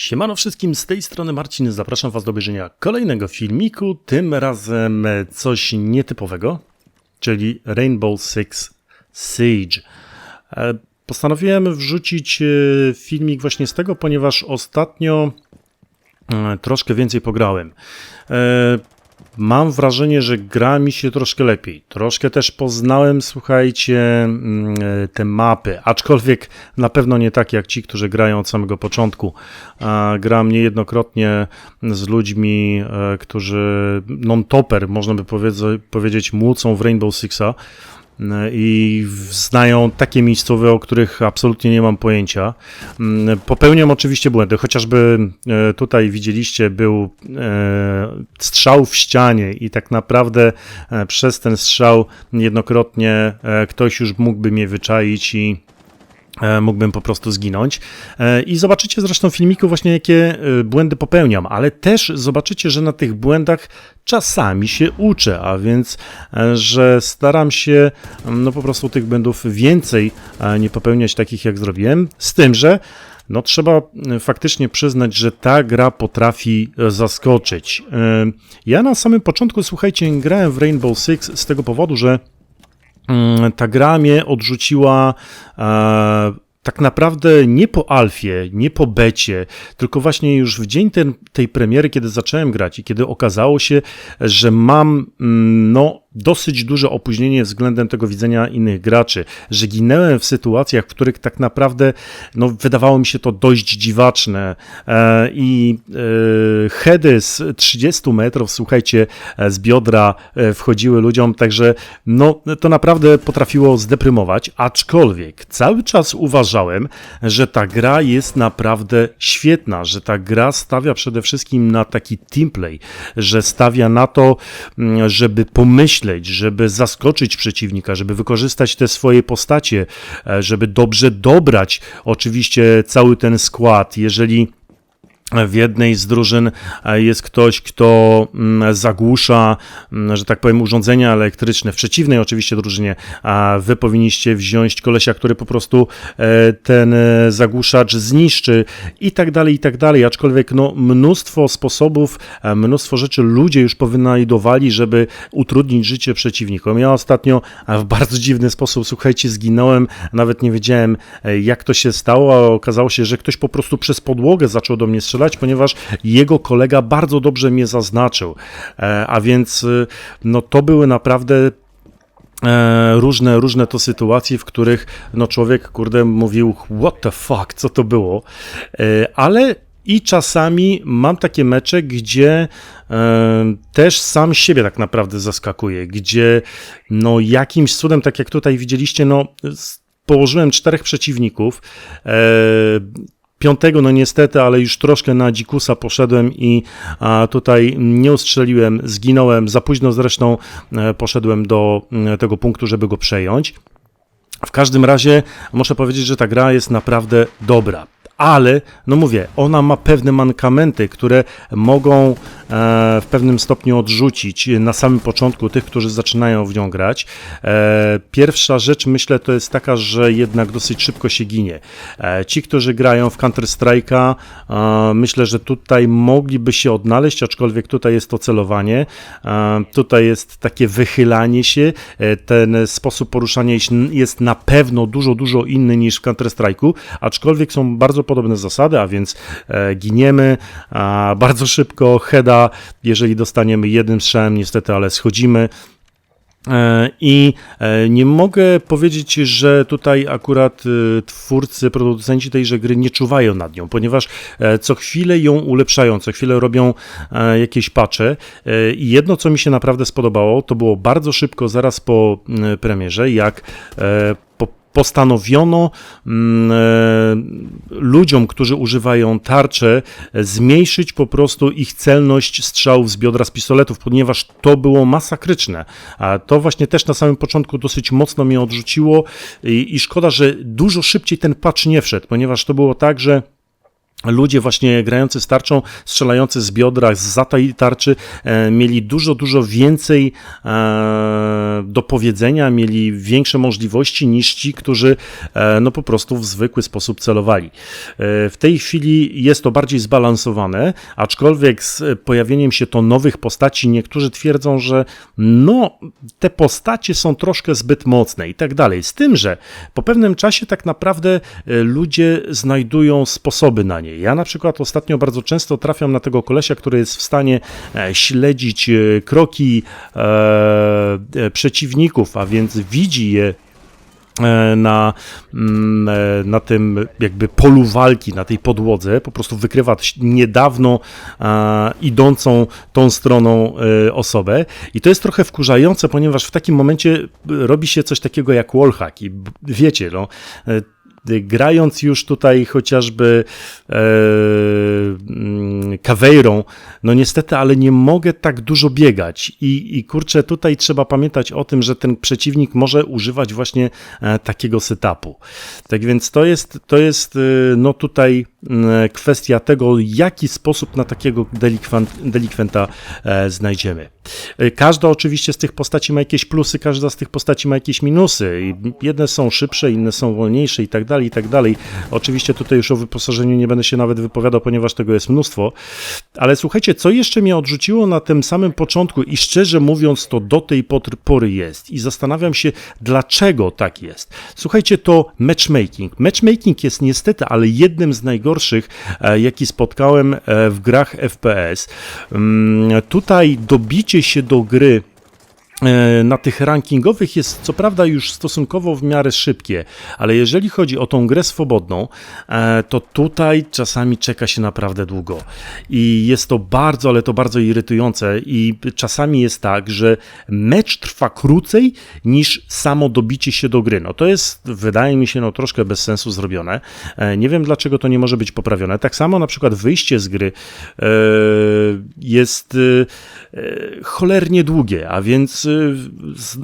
Siemano wszystkim, z tej strony Marcin, zapraszam Was do obejrzenia kolejnego filmiku, tym razem coś nietypowego, czyli Rainbow Six Siege. E, postanowiłem wrzucić e, filmik właśnie z tego, ponieważ ostatnio e, troszkę więcej pograłem. Mam wrażenie, że gra mi się troszkę lepiej. Troszkę też poznałem, słuchajcie, mm, te mapy, aczkolwiek na pewno nie tak jak ci, którzy grają od samego początku. Gram niejednokrotnie z ludźmi, e, którzy non-topper, można by powiedzieć, młócą w Rainbow Sixa i znają takie miejscowe, o których absolutnie nie mam pojęcia. Mm, popełniam oczywiście błędy, chociażby e, tutaj widzieliście, był e, strzał w ścianie i tak naprawdę e, przez ten strzał niejednokrotnie ktoś już mógłby mnie wyczaić i E, mógłbym po prostu zginąć. E, I zobaczycie zresztą w filmiku właśnie, jakie e, błędy popełniam, ale też zobaczycie, że na tych błędach czasami się uczę, a więc, że staram się no po prostu tych błędów więcej nie popełniać takich, jak zrobiłem, z tym, że no trzeba faktycznie przyznać, że ta gra potrafi zaskoczyć. Ja na samym początku, słuchajcie, grałem w Rainbow Six z tego powodu, że Mm, ta gra mnie odrzuciła e, tak naprawdę nie po alfie, nie po becie, tylko właśnie już w dzień ten, tej premiery, kiedy zacząłem grać i kiedy okazało się, że mam mm, no, dosyć duże opóźnienie względem tego widzenia innych graczy, że ginęłem w sytuacjach, w których tak naprawdę no, wydawało mi się to dość dziwaczne. E, i e, heady z 30 metrów, słuchajcie, e, z biodra wchodziły ludziom, także no, to naprawdę potrafiło zdeprymować, aczkolwiek cały czas uważałem, że ta gra jest naprawdę świetna, że ta gra stawia przede wszystkim na taki teamplay, że stawia na to, mm, żeby pomyśleć myśleć, żeby zaskoczyć przeciwnika, żeby wykorzystać te swoje postacie, e, żeby dobrze dobrać oczywiście cały ten skład. Jeżeli w jednej z drużyn e, jest ktoś, kto mm, zagłusza, mm, że tak powiem, urządzenia elektryczne. W przeciwnej oczywiście drużynie wy powinniście wziąć kolesia, który po prostu e, ten e, zagłuszacz zniszczy i tak dalej, i tak dalej. Aczkolwiek no, mnóstwo sposobów, mnóstwo rzeczy ludzie już powynajdowali, żeby utrudnić życie przeciwnikom. Ja ostatnio w bardzo dziwny sposób, słuchajcie, zginąłem, nawet nie wiedziałem jak to się stało, a okazało się, że ktoś po prostu przez podłogę zaczął do mnie strzelać ponieważ jego kolega bardzo dobrze mnie zaznaczył. E, a więc y, no, to były naprawdę e, różne, różne to sytuacje, w których no człowiek, kurde, mówił what the fuck, co to było, e, ale i czasami mam takie mecze, gdzie też sam siebie tak naprawdę zaskakuje, gdzie no jakimś cudem, tak jak tutaj widzieliście, no położyłem czterech przeciwników, Piątego, no niestety, ale już troszkę na dzikusa poszedłem i tutaj nie ustrzeliłem, zginąłem. Za późno zresztą e, poszedłem do e, tego punktu, żeby go przejąć. W każdym razie muszę powiedzieć, że ta gra jest naprawdę dobra ale no mówię, ona ma pewne mankamenty, które mogą e, w pewnym stopniu odrzucić na samym początku tych, którzy zaczynają w nią grać. E, pierwsza rzecz myślę to jest taka, że jednak dosyć szybko się ginie. E, ci, którzy grają w Counter-Strike'a, myślę, że tutaj mogliby się odnaleźć, aczkolwiek tutaj jest to celowanie, tutaj jest takie wychylanie się, ten sposób poruszania jest na pewno dużo, dużo inny niż w Counter-Strike'u, aczkolwiek są bardzo podobne zasady, a więc e, giniemy bardzo szybko, heada, jeżeli dostaniemy jednym strzałem, niestety, ale schodzimy. E, I e, nie mogę powiedzieć, że tutaj akurat twórcy, producenci tejże gry nie czuwają nad nią, ponieważ co chwilę ją ulepszają, co chwilę robią jakieś patche. I jedno, co mi się naprawdę spodobało, to było bardzo szybko, zaraz po premierze, jak po postanowiono mm, e, ludziom, którzy używają tarcze, zmniejszyć po prostu ich celność strzałów z biodra z pistoletów, ponieważ to było masakryczne. A to właśnie też na samym początku dosyć mocno mnie odrzuciło i, i szkoda, że dużo szybciej ten patch nie wszedł, ponieważ to było tak, że ludzie właśnie grający z tarczą, strzelający z biodra, z tej tarczy e, mieli dużo, dużo więcej e, do powiedzenia, mieli większe możliwości niż ci, którzy e, no po prostu w zwykły sposób celowali. W tej chwili jest to bardziej zbalansowane, aczkolwiek z pojawieniem się to nowych postaci, niektórzy twierdzą, że no te postacie są troszkę zbyt mocne i tak dalej. Z tym, że po pewnym czasie tak naprawdę ludzie znajdują sposoby na nie. Ja na przykład ostatnio bardzo często trafiam na tego kolesia, który jest w stanie śledzić kroki E, przeciwników, a więc widzi je e, na, mm, e, na tym jakby polu walki, na tej podłodze, po prostu wykrywa niedawno idącą tą stroną osobę. I to jest trochę wkurzające, ponieważ w takim momencie robi się coś takiego jak wallhack i wiecie, no, grając już tutaj chociażby e, mm, no niestety, ale nie mogę tak dużo biegać I, i kurczę, tutaj trzeba pamiętać o tym, że ten przeciwnik może używać właśnie e, takiego setupu. Tak więc to jest, to jest e, no tutaj E, kwestia tego, jaki sposób na takiego delikwenta e, znajdziemy. Każda oczywiście z tych postaci ma jakieś plusy, każda z tych postaci ma jakieś minusy. Jedne są szybsze, inne są wolniejsze i tak dalej, i tak dalej. Oczywiście tutaj już o wyposażeniu nie będę się nawet wypowiadał, ponieważ tego jest mnóstwo. Ale słuchajcie, co jeszcze mnie odrzuciło na tym samym początku i szczerze mówiąc to do tej pory jest i zastanawiam się, dlaczego tak jest. Słuchajcie, to matchmaking. Matchmaking jest niestety, ale jednym z najgorszych e, jaki spotkałem e, w grach FPS. Mm, tutaj dobicie się do gry na tych rankingowych jest co prawda już stosunkowo w miarę szybkie, ale jeżeli chodzi o tą grę swobodną, e, to tutaj czasami czeka się naprawdę długo. I jest to bardzo, ale to bardzo irytujące i czasami jest tak, że mecz trwa krócej niż samo dobicie się do gry. No to jest, wydaje mi się, no troszkę bez sensu zrobione. E, nie wiem dlaczego to nie może być poprawione. Tak samo na przykład wyjście z gry jest cholernie długie, a więc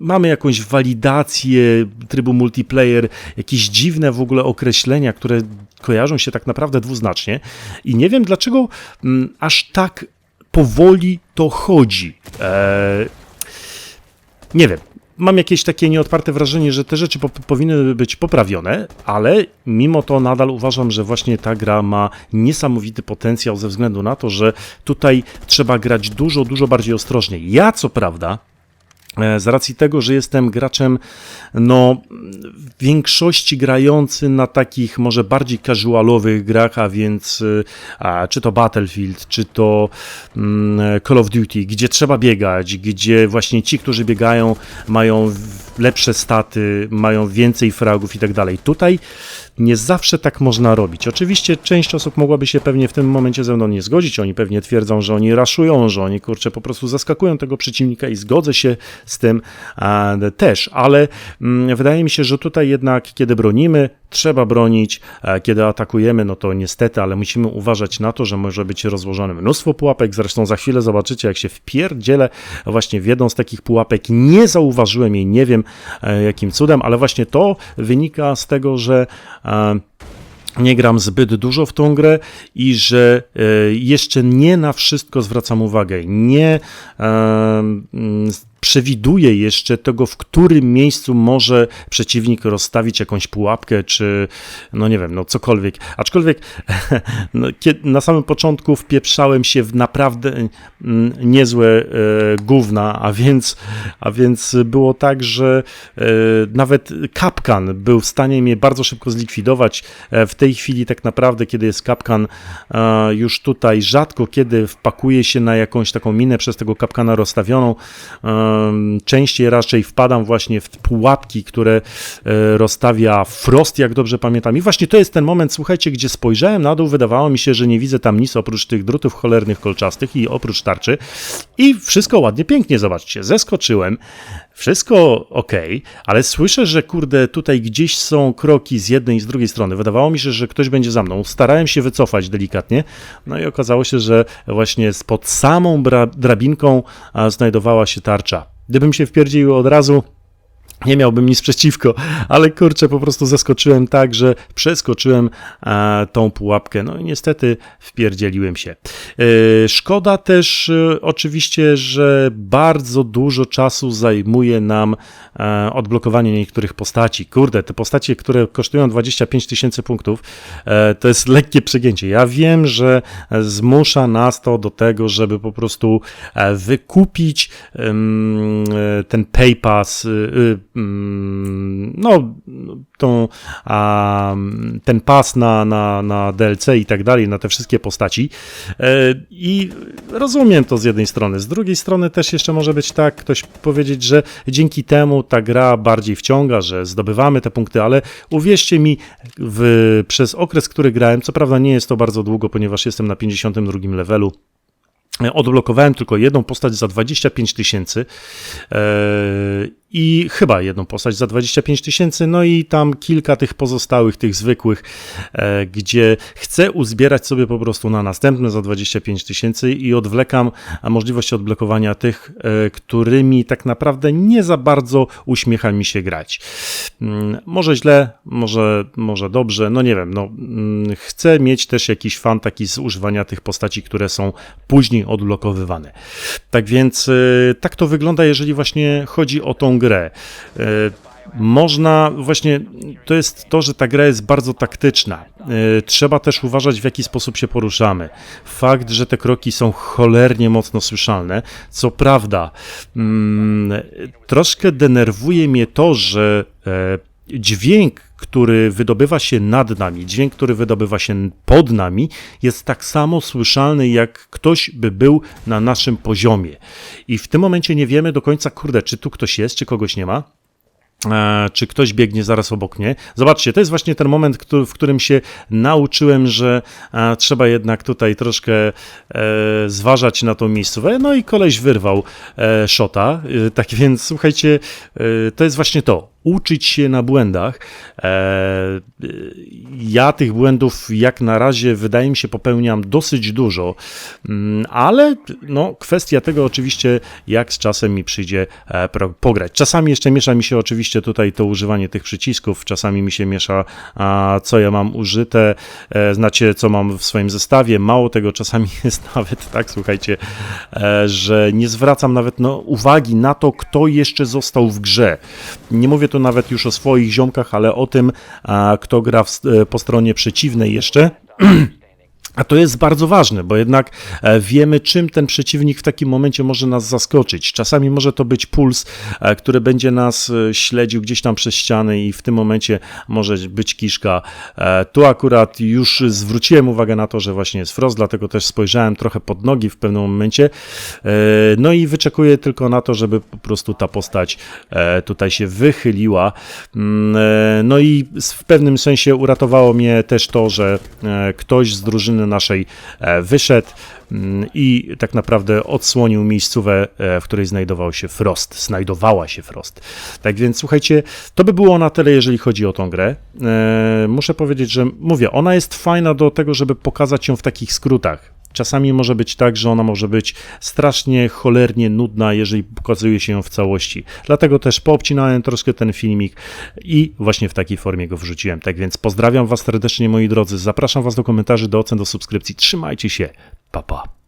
mamy jakąś walidację trybu multiplayer, jakieś dziwne w ogóle określenia, które kojarzą się tak naprawdę dwuznacznie i nie wiem dlaczego mm, aż tak powoli to chodzi. Eee, nie wiem, mam jakieś takie nieodparte wrażenie, że te rzeczy po powinny być poprawione, ale mimo to nadal uważam, że właśnie ta gra ma niesamowity potencjał ze względu na to, że tutaj trzeba grać dużo, dużo bardziej ostrożnie. Ja co prawda z racji tego, że jestem graczem, no, w większości grający na takich może bardziej casualowych grach, a więc e, a, czy to Battlefield, czy to mm, Call of Duty, gdzie trzeba biegać, gdzie właśnie ci, którzy biegają, mają lepsze staty, mają więcej fragów i tak dalej. Tutaj nie zawsze tak można robić. Oczywiście część osób mogłaby się pewnie w tym momencie ze mną nie zgodzić. Oni pewnie twierdzą, że oni raszują, że oni kurczę po prostu zaskakują tego przeciwnika i zgodzę się z tym też, ale mm, wydaje mi się, że tutaj jednak kiedy bronimy, trzeba bronić, kiedy atakujemy, no to niestety, ale musimy uważać na to, że może być rozłożone mnóstwo pułapek. Zresztą za chwilę zobaczycie, jak się wpierdzielę właśnie w jedną z takich pułapek. Nie zauważyłem jej, nie wiem jakim cudem, ale właśnie to wynika z tego, że e, nie gram zbyt dużo w tą grę i że jeszcze nie na wszystko zwracam uwagę. Nie przewiduje jeszcze tego, w którym miejscu może przeciwnik rozstawić jakąś pułapkę, czy no nie wiem, no cokolwiek. Aczkolwiek no, na samym początku wpieprzałem się w naprawdę mm, niezłe e, gówna, a więc, a więc było tak, że e, nawet kapkan był w stanie mnie bardzo szybko zlikwidować. E, w tej chwili tak naprawdę, kiedy jest kapkan już tutaj, rzadko kiedy wpakuje się na jakąś taką minę przez tego kapkana rozstawioną, Częściej raczej wpadam właśnie w pułapki, które e, rozstawia Frost, jak dobrze pamiętam. I właśnie to jest ten moment, słuchajcie, gdzie spojrzałem na dół, wydawało mi się, że nie widzę tam nic oprócz tych drutów cholernych kolczastych i oprócz tarczy. I wszystko ładnie, pięknie, zobaczcie. Zeskoczyłem, wszystko ok, ale słyszę, że kurde, tutaj gdzieś są kroki z jednej i z drugiej strony. Wydawało mi się, że ktoś będzie za mną. Starałem się wycofać delikatnie, no i okazało się, że właśnie pod samą drabinką znajdowała się tarcza. Gdybym się wpierdził od razu, nie miałbym nic przeciwko, ale kurczę, po prostu zaskoczyłem tak, że przeskoczyłem e, tą pułapkę. No i niestety wpierdzieliłem się. E, szkoda też e, oczywiście, że bardzo dużo czasu zajmuje nam odblokowanie niektórych postaci. Kurde, te postacie, które kosztują 25 tysięcy punktów, to jest lekkie przegięcie. Ja wiem, że zmusza nas to do tego, żeby po prostu wykupić ten pay pass, y, Mm, no, tą, a, ten pas na, na, na DLC i tak dalej, na te wszystkie postaci. E, I rozumiem to z jednej strony. Z drugiej strony też jeszcze może być tak, ktoś powiedzieć, że dzięki temu ta gra bardziej wciąga, że zdobywamy te punkty, ale uwierzcie mi, w, przez okres, który grałem, co prawda nie jest to bardzo długo, ponieważ jestem na 52 levelu, Odblokowałem tylko jedną postać za 25 tysięcy e, i chyba jedną postać za 25 tysięcy, no i tam kilka tych pozostałych, tych zwykłych, e, gdzie chcę uzbierać sobie po prostu na następne za 25 tysięcy i odwlekam możliwość odblokowania tych, e, którymi tak naprawdę nie za bardzo uśmiecha mi się grać. Mm, może źle, może, może dobrze, no nie wiem, no mm, chcę mieć też jakiś fan taki z używania tych postaci, które są później odblokowywane. Tak więc e, tak to wygląda, jeżeli właśnie chodzi o tą grę. E, można właśnie, to jest to, że ta gra jest bardzo taktyczna. E, trzeba też uważać, w jaki sposób się poruszamy. Fakt, że te kroki są cholernie mocno słyszalne. Co prawda, mm, troszkę denerwuje mnie to, że dźwięk, który wydobywa się nad nami, dźwięk, który wydobywa się pod nami, jest tak samo słyszalny, jak ktoś by był na naszym poziomie. I w tym momencie nie wiemy do końca, kurde, czy tu ktoś jest, czy kogoś nie ma. E, czy ktoś biegnie zaraz obok mnie. Zobaczcie, to jest właśnie ten moment, w którym się nauczyłem, że e, trzeba jednak tutaj troszkę e, zważać na tą miejscówkę. No i koleś wyrwał szota. Tak więc słuchajcie, to jest właśnie to uczyć się na błędach. E, ja tych błędów jak na razie wydaje mi się popełniam dosyć dużo, mm, ale no, kwestia tego oczywiście jak z czasem mi przyjdzie e, pograć. Czasami jeszcze miesza mi się oczywiście tutaj to używanie tych przycisków, czasami mi się miesza co ja mam użyte, e, znacie co mam w swoim zestawie, mało tego czasami jest nawet tak, słuchajcie, że nie zwracam nawet no, uwagi na to, kto jeszcze został w grze. Nie mówię tu nawet już o swoich ziomkach, ale o tym, kto gra w, e, po stronie przeciwnej jeszcze. A to jest bardzo ważne, bo jednak e, wiemy, czym ten przeciwnik w takim momencie może nas zaskoczyć. Czasami może to być puls, e, który będzie nas e, śledził gdzieś tam przez ściany, i w tym momencie może być kiszka. Tu akurat już zwróciłem uwagę na to, że właśnie jest frost, dlatego też spojrzałem trochę pod nogi w pewnym momencie. No i wyczekuję tylko na to, żeby po prostu ta postać tutaj się wychyliła. Mm, no i w pewnym sensie uratowało mnie też to, że ktoś z drużyny naszej e, wyszedł mm, i tak naprawdę odsłonił miejscówę, e, w której znajdował się Frost, znajdowała się Frost. Tak więc słuchajcie, to by było na tyle, jeżeli chodzi o tą grę. E, muszę powiedzieć, że mówię, ona jest fajna do tego, żeby pokazać ją w takich skrótach. Czasami może być tak, że ona może być strasznie, cholernie nudna, jeżeli pokazuje się ją w całości. Dlatego też poobcinałem troszkę ten filmik i właśnie w takiej formie go wrzuciłem. Tak więc pozdrawiam Was serdecznie, moi drodzy. Zapraszam Was do komentarzy, do ocen, do subskrypcji. Trzymajcie się. Pa, pa.